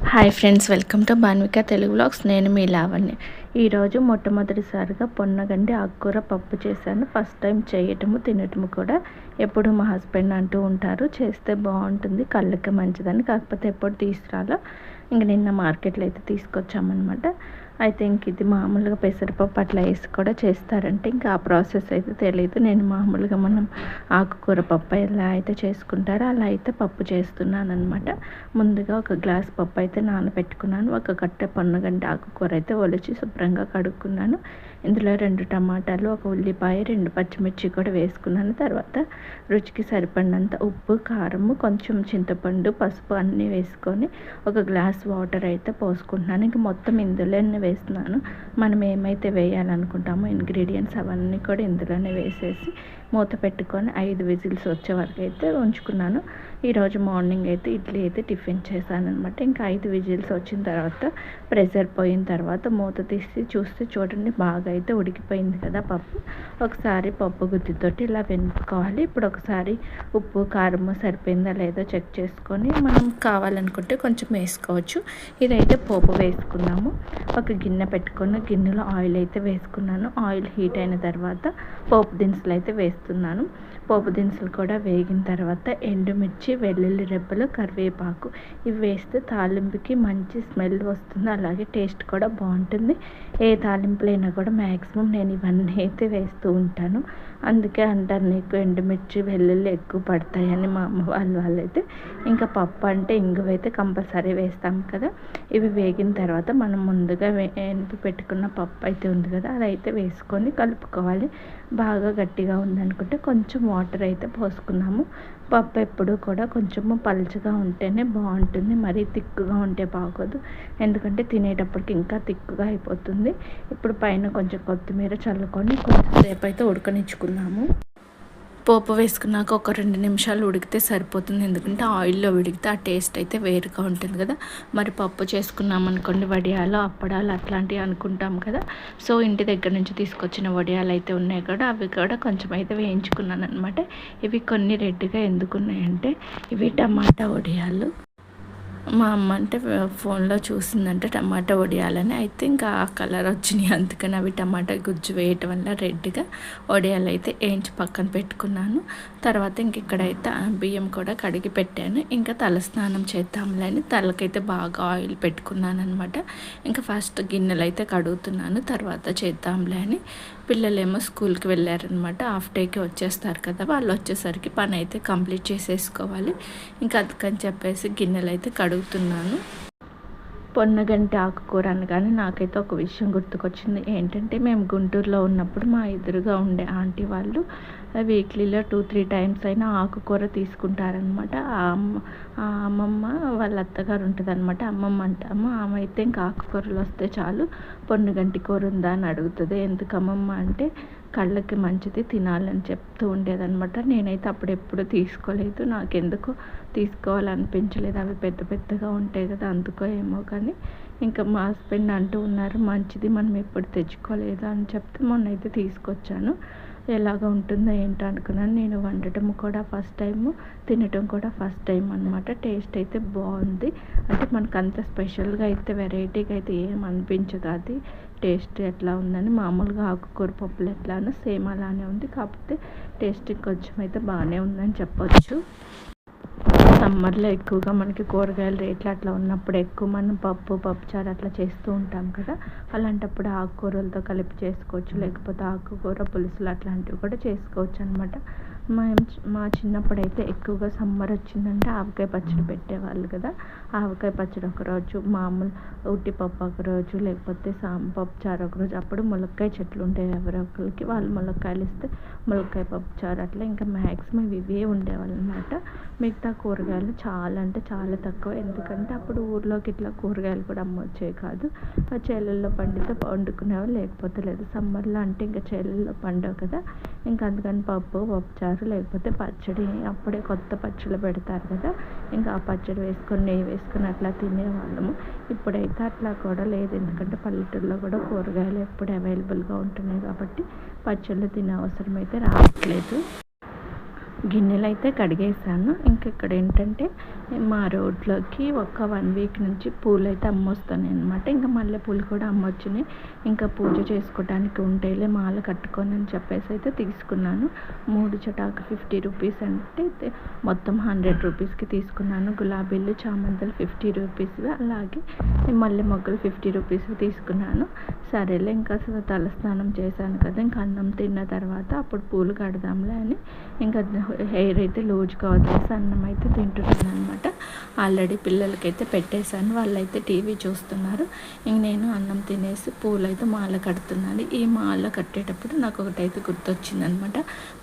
Hi friends welcome to Banvika Telugu blogs నేను మీ లావణ్య. ఈరోజు మొట్టమొదటిసారిగా పొన్నగండి ఆకుకూర పప్పు చేశాను. ఫస్ట్ టైం చేయటము తినటము కూడా ఎప్పుడు మా హస్బెండ్ అంటూ ఉంటారు. చేస్తే బాగుంటుంది కళ్ళకి మంచిదని. కాకపోతే ఎప్పుడు తీసుకురాలో. ఇంక నిన్న మార్కెట్లో అయితే తీసుకొచ్చామన్నమాట. అయితే ఇంక ఇది మామూలుగా పెసరపప్పు అట్లా వేసి కూడా చేస్తారంటే ఇంకా ఆ ప్రాసెస్ అయితే తెలియదు నేను మామూలుగా మనం ఆకుకూర పప్పు ఎలా అయితే చేసుకుంటారో అలా అయితే పప్పు చేస్తున్నాను అనమాట ముందుగా ఒక గ్లాస్ పప్పు అయితే నానబెట్టుకున్నాను. ఒక కట్టె పొన్నగంటి ఆకుకూర అయితే ఒలిచి శుభ్రంగా కడుక్కున్నాను. ఇందులో రెండు టమాటాలు ఒక ఉల్లిపాయ రెండు పచ్చిమిర్చి కూడా వేసుకున్నాను. తర్వాత రుచికి సరిపడినంత ఉప్పు కారము కొంచెం చింతపండు పసుపు అన్నీ వేసుకొని ఒక గ్లాస్ వాటర్ అయితే పోసుకుంటున్నాను. ఇంక మొత్తం ఇందులోనే వేస్తున్నాను. మనం ఏమైతే వేయాలనుకుంటామో ఇంగ్రీడియంట్స్ అవన్నీ కూడా ఇందులోనే వేసేసి మూత పెట్టుకొని ఐదు విజిల్స్ వచ్చే వరకు అయితే ఉంచుకున్నాను. ఈరోజు మార్నింగ్ అయితే ఇడ్లీ అయితే టిఫిన్ చేశాను అనమాట ఇంకా ఐదు విజిల్స్ వచ్చిన తర్వాత ప్రెషర్ పోయిన తర్వాత మూత తీసి చూస్తే చూడండి బాగా అయితే ఉడికిపోయింది కదా పప్పు. ఒకసారి పప్పు గుత్తితోటి ఇలా వెనుకోవాలి ఇప్పుడు ఒకసారి ఉప్పు కారం సరిపోయిందా లేదో చెక్ చేసుకొని మనం కావాలనుకుంటే కొంచెం వేసుకోవచ్చు. ఇదైతే పోపు వేసుకున్నాము. ఒక గిన్నె పెట్టుకొని గిన్నెలో ఆయిల్ అయితే వేసుకున్నాను. ఆయిల్ హీట్ అయిన తర్వాత పోపు దినుసులు అయితే వేస్తున్నాను. పోపు దినుసులు కూడా వేగిన తర్వాత ఎండుమిర్చి వెల్లుల్లి రెబ్బలు కరివేపాకు ఇవి వేస్తే తాలింపుకి మంచి స్మెల్ వస్తుంది. అలాగే టేస్ట్ కూడా బాగుంటుంది. ఏ తాలింపులైనా కూడా మ్యాక్సిమం నేను ఇవన్నీ అయితే వేస్తూ ఉంటాను. అందుకే అంటారు నీకు ఎండుమిర్చి వెల్లుల్లి ఎక్కువ పడతాయని మా అమ్మ వాళ్ళు వాళ్ళైతే. ఇంకా పప్పు అంటే ఇంగువైతే కంపల్సరీ వేస్తాం కదా. ఇవి వేగిన తర్వాత మనం ముందుగా వేపి పెట్టుకున్న పప్పు అయితే ఉంది కదా అదైతే వేసుకొని కలుపుకోవాలి. బాగా గట్టిగా ఉందనుకుంటే కొంచెం వాటర్ అయితే పోసుకున్నాము. పప్పు ఎప్పుడు కూడా కొంచెము పలుచగా ఉంటేనే బాగుంటుంది. మరీ తిక్కుగా ఉంటే బాగోదు. ఎందుకంటే తినేటప్పటికి ఇంకా తిక్కుగా అయిపోతుంది. ఇప్పుడు పైన కొంచెం కొత్తిమీర చల్లుకొని కొంచెంసేపు అయితే ఉడకనిచ్చుకున్నాము. పోపు వేసుకున్నాక ఒక రెండు నిమిషాలు ఉడికితే సరిపోతుంది. ఎందుకంటే ఆయిల్లో ఉడికితే ఆ టేస్ట్ అయితే వేరుగా ఉంటుంది కదా. మరి పప్పు చేసుకున్నాం అనుకోండి వడియాలు అప్పడాలు అట్లాంటివి అనుకుంటాం కదా. సో ఇంటి దగ్గర నుంచి తీసుకొచ్చిన వడియాలు అయితే ఉన్నాయి కూడా అవి కూడా కొంచెం అయితే వేయించుకున్నాను అనమాట ఇవి కొన్ని రెడ్గా ఎందుకున్నాయంటే ఇవి టమాటా వడియాలు. మా అమ్మ అంటే ఫోన్లో చూసిందంటే టమాటా వడియాలని. అయితే ఇంకా ఆ కలర్ వచ్చినాయి. అందుకని అవి టమాటా గుజ్జు వేయటం వల్ల రెడ్గా వడియాలు అయితే వేయించి పక్కన పెట్టుకున్నాను. తర్వాత ఇంక ఇక్కడైతే బియ్యం కూడా కడిగి పెట్టాను. ఇంకా తలస్నానం చేద్దాంలే అని తలకైతే బాగా ఆయిల్ పెట్టుకున్నాను అనమాట ఇంకా ఫస్ట్ గిన్నెలు అయితే కడుగుతున్నాను. తర్వాత చేద్దాంలే అని. పిల్లలేమో స్కూల్కి వెళ్ళారనమాట. హాఫ్ డేకి వచ్చేస్తారు కదా వాళ్ళు వచ్చేసరికి పని అయితే కంప్లీట్ చేసేసుకోవాలి. ఇంకా అందుకని చెప్పేసి గిన్నెలు అయితే కడుగుతున్నాను. పొన్నగంటి ఆకుకూర అనగానే నాకైతే ఒక విషయం గుర్తుకొచ్చింది. ఏంటంటే మేము గుంటూరులో ఉన్నప్పుడు మా ఎదురుగా ఉండే ఆంటీ వాళ్ళు వీక్లీలో టూ త్రీ టైమ్స్ అయినా ఆకుకూర తీసుకుంటారనమాట ఆ అమ్మ ఆ అమ్మమ్మ వాళ్ళ అత్తగారు ఉంటుంది అనమాట అమ్మమ్మ అంటాము ఆమె అయితే ఇంకా ఆకుకూరలు వస్తే చాలు పొన్నుగంటి కూర ఉందా? అని అడుగుతుంది. ఎందుకు అమ్మమ్మ? అంటే కళ్ళకి మంచిది తినాలని చెప్తూ ఉండేదన్నమాట. నేనైతే అప్పుడు ఎప్పుడు తీసుకోలేదు. నాకెందుకు తీసుకోవాలనిపించలేదు. అవి పెద్ద పెద్దగా ఉంటాయి కదా అందుకో ఏమో కానీ. ఇంకా మా హస్బెండ్ అంటూ ఉన్నారు మంచిది మనం ఎప్పుడు తెచ్చుకోలేదు అని చెప్తే మొన్న అయితే తీసుకొచ్చాను. ఎలాగ ఉంటుందో ఏంటో అనుకున్నాను. నేను వండటం కూడా ఫస్ట్ టైము తినటం కూడా ఫస్ట్ టైం అనమాట టేస్ట్ అయితే బాగుంది. అంటే మనకు అంత స్పెషల్గా అయితే వెరైటీగా అయితే ఏం అనిపించదు అది. టేస్ట్ ఎట్లా ఉందని. మామూలుగా ఆకుకూర పప్పులు ఎట్లానో సేమ్ అలానే ఉంది. కాకపోతే టేస్ట్ కొంచెం అయితే బాగానే ఉందని చెప్పొచ్చు. సమ్మర్లో ఎక్కువగా మనకి కూరగాయల రేట్లు అట్లా ఉన్నప్పుడు ఎక్కువ మనం పప్పు పప్పుచారు అట్లా చేస్తూ ఉంటాం కదా. అలాంటప్పుడు ఆకుకూరలతో కలిపి చేసుకోవచ్చు. లేకపోతే ఆకుకూర పులుసులు అట్లాంటివి కూడా చేసుకోవచ్చు అనమాట మేము మా చిన్నప్పుడైతే ఎక్కువగా సమ్మర్ వచ్చిందంటే ఆవకాయ పచ్చడి పెట్టేవాళ్ళు కదా. ఆవకాయ పచ్చడి ఒకరోజు మామూలు ఉట్టిపప్పు ఒకరోజు లేకపోతే సాంపప్పు చారు ఒకరోజు. అప్పుడు ములక్కాయ చెట్లు ఉంటాయి ఎవరొకరికి వాళ్ళు ములక్కాయలు ఇస్తే ములక్కాయ పప్పు చారు అట్లా ఇంకా మ్యాక్సిమం ఇవే ఉండేవాళ్ళు అనమాట మిగతా కూరగాయలు చాలా అంటే చాలా తక్కువ. ఎందుకంటే అప్పుడు ఊర్లోకి ఇట్లా కూరగాయలు కూడా అమ్మొచ్చేవి కాదు. చేలల్లో పండితే వండుకునేవాళ్ళు లేకపోతే లేదు. సమ్మర్లో అంటే ఇంకా చేలల్లో పండవు కదా. ఇంకా అందుకని పప్పు పప్పుచారు లేకపోతే పచ్చడి. అప్పుడే కొత్త పచ్చళ్ళు పెడతారు కదా ఇంకా ఆ పచ్చడి వేసుకొని నెయ్యి వేసుకొని అట్లా తినేవాళ్ళము ఇప్పుడైతే అట్లా కూడా లేదు. ఎందుకంటే పల్లెటూరులో కూడా కూరగాయలు ఎప్పుడు అవైలబుల్గా ఉంటున్నాయి కాబట్టి పచ్చళ్ళు తినే అవసరం అయితే రావట్లేదు. గిన్నెలు అయితే కడిగేసాను. ఇంక ఇక్కడ ఏంటంటే మా రోడ్లోకి ఒక వన్ వీక్ నుంచి పూలు అయితే అమ్మొస్తాను అనమాట ఇంకా మల్లె పూలు కూడా అమ్మొచ్చినాయి. ఇంకా పూజ చేసుకోవడానికి ఉంటేలే మాల కట్టుకొని అని చెప్పేసి అయితే తీసుకున్నాను. మూడు చటాకు ఫిఫ్టీ రూపీస్ అంటే మొత్తం హండ్రెడ్ రూపీస్కి తీసుకున్నాను. గులాబీలు చామంతులు ఫిఫ్టీ రూపీస్ అలాగే మల్లె మొగ్గలు ఫిఫ్టీ రూపీస్ తీసుకున్నాను. సరేలే ఇంకా తలస్నానం చేశాను కదా. ఇంకా అన్నం తిన్న తర్వాత అప్పుడు పూలు కడదాంలే అని. ఇంకా హెయిర్ అయితే లూజ్గా వదిలేసి అన్నం అయితే తింటున్నాను అనమాట ఆల్రెడీ పిల్లలకైతే పెట్టేశాను వాళ్ళైతే టీవీ చూస్తున్నారు. ఇంక నేను అన్నం తినేసి పూలు అయితే మాల కడుతున్నాను. ఈ మాల కట్టేటప్పుడు నాకు ఒకటైతే గుర్తొచ్చింది అనమాట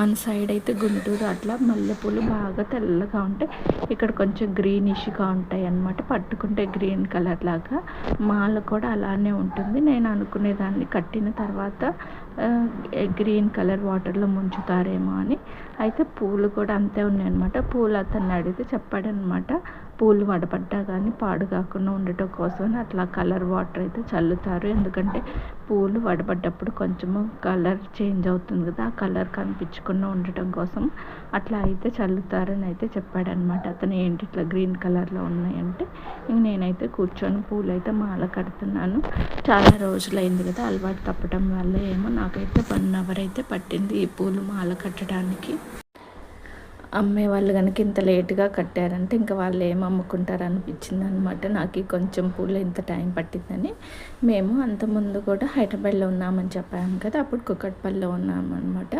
మన సైడ్ అయితే గుంటూరు అట్లా మల్లెపూలు బాగా తెల్లగా ఉంటాయి. ఇక్కడ కొంచెం గ్రీనిష్గా ఉంటాయి అన్నమాట పట్టుకుంటే గ్రీన్ కలర్ లాగా మాల కూడా అలానే ఉంటుంది. నేను అనుకునేదాన్ని కట్టిన తర్వాత గ్రీన్ కలర్ వాటర్లో ముంచుతారేమో అని. అయితే పూలు కూడా అంతే ఉన్నాయన్నమాట. పూలు అతన్ని అడిగితే చెప్పాడనమాట పూలు వడపడ్డా కానీ పాడు కాకుండా ఉండటం కోసం అట్లా కలర్ వాటర్ అయితే చల్లుతారు. ఎందుకంటే పూలు వడపడ్డప్పుడు కొంచెము కలర్ చేంజ్ అవుతుంది కదా ఆ కలర్ కనిపించకుండా ఉండటం కోసం అట్లా అయితే చల్లుతారని అయితే చెప్పాడనమాట అతను ఏంటి ఇట్లా గ్రీన్ కలర్లో ఉన్నాయంటే ఇంక నేనైతే కూర్చొని పూలు అయితే మాల కడుతున్నాను. చాలా రోజులైంది కదా అలవాటు తప్పడం వల్ల ఏమో నాకైతే వన్ అవర్ అయితే పట్టింది ఈ పూలు మాల కట్టడానికి. అమ్మే వాళ్ళు కనుక ఇంత లేటుగా కట్టారంటే ఇంకా వాళ్ళు ఏం అమ్ముకుంటారు అనిపించింది అనమాట నాకు కొంచెం పూలు ఇంత టైం పట్టిందని మేము అంతకుముందు కూడా హైదరాబాద్లో ఉన్నామని చెప్పాము కదా అప్పుడు కుక్కట్పల్లిలో ఉన్నామన్నమాట.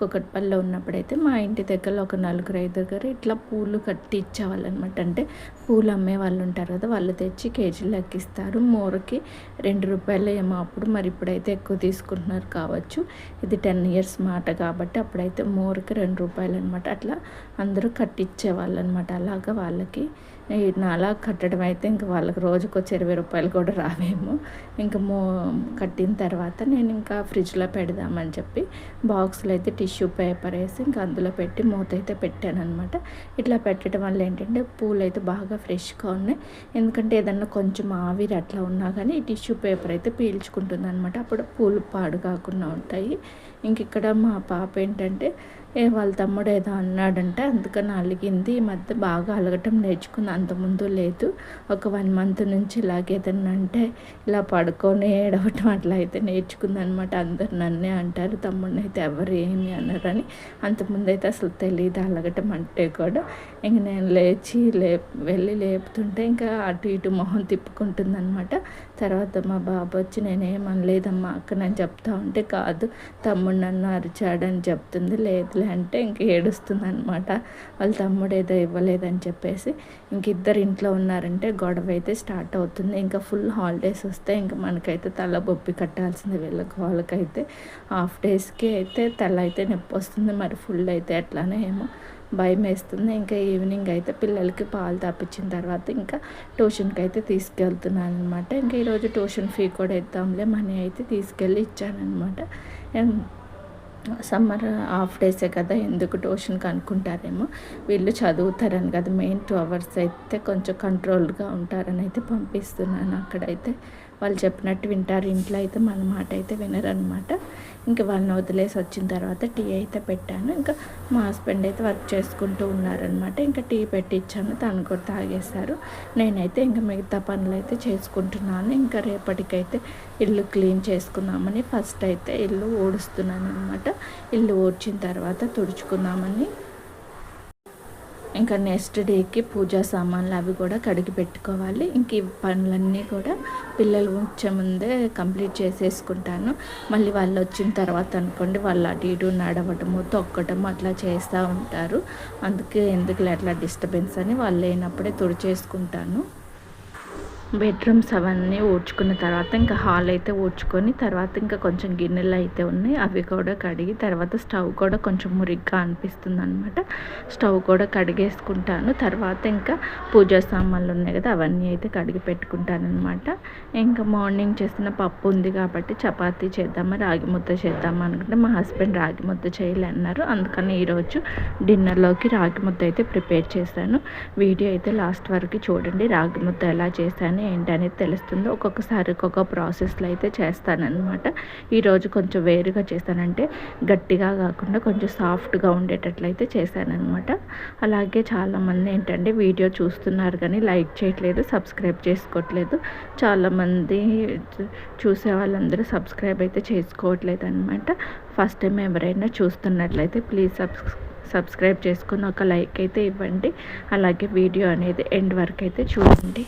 కుక్కట్పల్లిలో ఉన్నప్పుడైతే మా ఇంటి దగ్గర ఒక నలుగురు ఐదు దగ్గర ఇట్లా పూలు కట్టి ఇచ్చేవాళ్ళు అనమాట అంటే పూలు అమ్మే వాళ్ళు ఉంటారు కదా వాళ్ళు తెచ్చి కేజీలు లెక్కిస్తారు. మోరకి రెండు రూపాయలు ఏమో అప్పుడు మరి ఇప్పుడైతే ఎక్కువ తీసుకుంటున్నారు కావచ్చు. ఇది టెన్ ఇయర్స్ మాట కాబట్టి అప్పుడైతే మోరకి రెండు రూపాయలు అనమాట అట్లా అందరూ కట్టించేవాళ్ళు అనమాట అలాగా వాళ్ళకి. నాలా కట్టడం అయితే ఇంకా వాళ్ళకి రోజుకు వచ్చి ఇరవై రూపాయలు కూడా రావేమో. ఇంకా మో కట్టిన తర్వాత నేను ఇంకా ఫ్రిడ్జ్లో పెడదామని చెప్పి బాక్స్లో అయితే టిష్యూ టిష్యూ పేపర్ వేసి ఇంకా అందులో పెట్టి మూత అయితే పెట్టాను అనమాట ఇట్లా పెట్టడం వల్ల ఏంటంటే పూలు అయితే బాగా ఫ్రెష్గా ఉన్నాయి. ఎందుకంటే ఏదన్నా కొంచెం ఆవిరి అట్లా ఉన్నా కానీ ఈ టిష్యూ పేపర్ అయితే పీల్చుకుంటుంది అనమాట అప్పుడు పూలు పాడు కాకుండా ఉంటాయి. ఇంక ఇక్కడ మా పాప ఏంటంటే ఏ వాళ్ళ తమ్ముడు ఏదో అన్నాడంటే. అందుకని అలిగింది. ఈ మధ్య బాగా అలగటం నేర్చుకుంది. అంతకుముందు లేదు. ఒక వన్ మంత్ నుంచి ఇలాగేదన్నా అంటే ఇలా పడుకొని ఏడవటం అట్లా అయితే నేర్చుకుంది అనమాట అందరు నన్నే అంటారు. తమ్ముడిని అయితే ఎవరు ఏమి అన్నారని అంతకుముందు అయితే అసలు తెలియదు అలగటం అంటే కూడా. ఇంక నేను లేచి లే వెళ్ళి లేపుతుంటే ఇంకా అటు ఇటు మొహం తిప్పుకుంటుంది అనమాట తర్వాత మా బాబు వచ్చి నేనేమనలేదమ్మా అక్క నేను చెప్తా ఉంటే కాదు. తమ్ముడు నన్ను అరిచాడని చెప్తుంది. లేదులే అంటే ఇంక ఏడుస్తుంది అనమాట వాళ్ళ తమ్ముడు ఏదో ఇవ్వలేదని చెప్పేసి ఇంక ఇద్దరు ఇంట్లో ఉన్నారంటే గొడవ అయితే స్టార్ట్ అవుతుంది. ఇంకా ఫుల్ హాలిడేస్ వస్తే ఇంకా మనకైతే తల బొప్పి కట్టాల్సింది వీళ్ళకి. వాళ్ళకైతే హాఫ్ డేస్కి అయితే తల అయితే నొప్పి వస్తుంది. మరి ఫుల్ అయితే ఎట్లానే ఏమో భయం వేస్తుంది ఇంకా ఈవినింగ్ అయితే పిల్లలకి పాలు తాపించిన తర్వాత ఇంకా ట్యూషన్కి అయితే తీసుకెళ్తున్నాను అనమాట ఇంకా ఈరోజు ట్యూషన్ ఫీ కూడా ఇద్దాంలే మనీ అయితే తీసుకెళ్ళి ఇచ్చానమాట సమ్మర్ హాఫ్ డేసే కదా ఎందుకు ట్యూషన్కి అనుకుంటారేమో వీళ్ళు చదువుతారని కదా మెయిన్ టూ అవర్స్ అయితే కొంచెం కంట్రోల్డ్గా ఉంటారని అయితే పంపిస్తున్నాను అక్కడైతే. వాళ్ళు చెప్పినట్టు వింటారు ఇంట్లో అయితే మన మాట అయితే వినరనమాట ఇంకా వాళ్ళని వదిలేసి వచ్చిన తర్వాత టీ అయితే పెట్టాను. ఇంకా మా హస్బెండ్ అయితే వర్క్ చేసుకుంటూ ఉన్నారనమాట ఇంకా టీ పెట్టించాను తను కూడా తాగేశారు. నేనైతే ఇంకా మిగతా పనులు అయితే చేసుకుంటున్నాను. ఇంకా రేపటికైతే ఇల్లు క్లీన్ చేసుకుందామని ఫస్ట్ అయితే ఇల్లు ఊడుస్తున్నాను అనమాట ఇల్లు ఊడ్చిన తర్వాత తుడుచుకుందామని ఇంకా నెక్స్ట్ డేకి పూజా సామాన్లు అవి కూడా కడిగి పెట్టుకోవాలి. ఇంక ఈ పనులన్నీ కూడా పిల్లలు వచ్చే ముందే కంప్లీట్ చేసేసుకుంటాను. మళ్ళీ వాళ్ళు వచ్చిన తర్వాత అనుకోండి వాళ్ళు అటు ఇటు నడవటము తొక్కటము అట్లా చేస్తూ ఉంటారు. అందుకే ఎందుకు అట్లా డిస్టర్బెన్స్ అని వాళ్ళు లేనప్పుడే తుడిచేసుకుంటాను. బెడ్రూమ్స్ అవన్నీ ఊడ్చుకున్న తర్వాత ఇంకా హాల్ అయితే ఊడ్చుకొని తర్వాత ఇంకా కొంచెం గిన్నెలు అయితే ఉన్నాయి. అవి కూడా కడిగి తర్వాత స్టవ్ కూడా కొంచెం మురిగ్గా అనిపిస్తుంది అనమాట స్టవ్ కూడా కడిగేసుకుంటాను. తర్వాత ఇంకా పూజా సామాన్లు ఉన్నాయి కదా అవన్నీ అయితే కడిగి పెట్టుకుంటాను అనమాట ఇంకా మార్నింగ్ చేసిన పప్పు ఉంది కాబట్టి చపాతీ చేద్దామా రాగి ముద్ద చేద్దామా అనుకుంటే మా హస్బెండ్ రాగి ముద్ద చేయాలన్నారు అన్నారు. అందుకని ఈరోజు డిన్నర్లోకి రాగి ముద్ద అయితే ప్రిపేర్ చేశాను. వీడియో అయితే లాస్ట్ వరకు చూడండి. రాగి ముద్ద ఎలా చేశాను చేస్తేనే ఏంటి అనేది తెలుస్తుంది. ఒక్కొక్కసారి ఒక్కొక్క ప్రాసెస్లో అయితే చేస్తానన్నమాట. ఈరోజు కొంచెం వేరుగా చేస్తానంటే గట్టిగా కాకుండా కొంచెం సాఫ్ట్గా ఉండేటట్లయితే చేశానన్నమాట. అలాగే చాలామంది ఏంటంటే వీడియో చూస్తున్నారు కానీ లైక్ చేయట్లేదు సబ్స్క్రైబ్ చేసుకోవట్లేదు. చాలామంది చూసే వాళ్ళందరూ సబ్స్క్రైబ్ అయితే చేసుకోవట్లేదు అనమాట ఫస్ట్ టైం ఎవరైనా చూస్తున్నట్లయితే ప్లీజ్ సబ్స్ సబ్స్క్రైబ్ చేసుకుని ఒక లైక్ అయితే ఇవ్వండి. అలాగే వీడియో అనేది ఎండ్ వరకు అయితే చూడండి.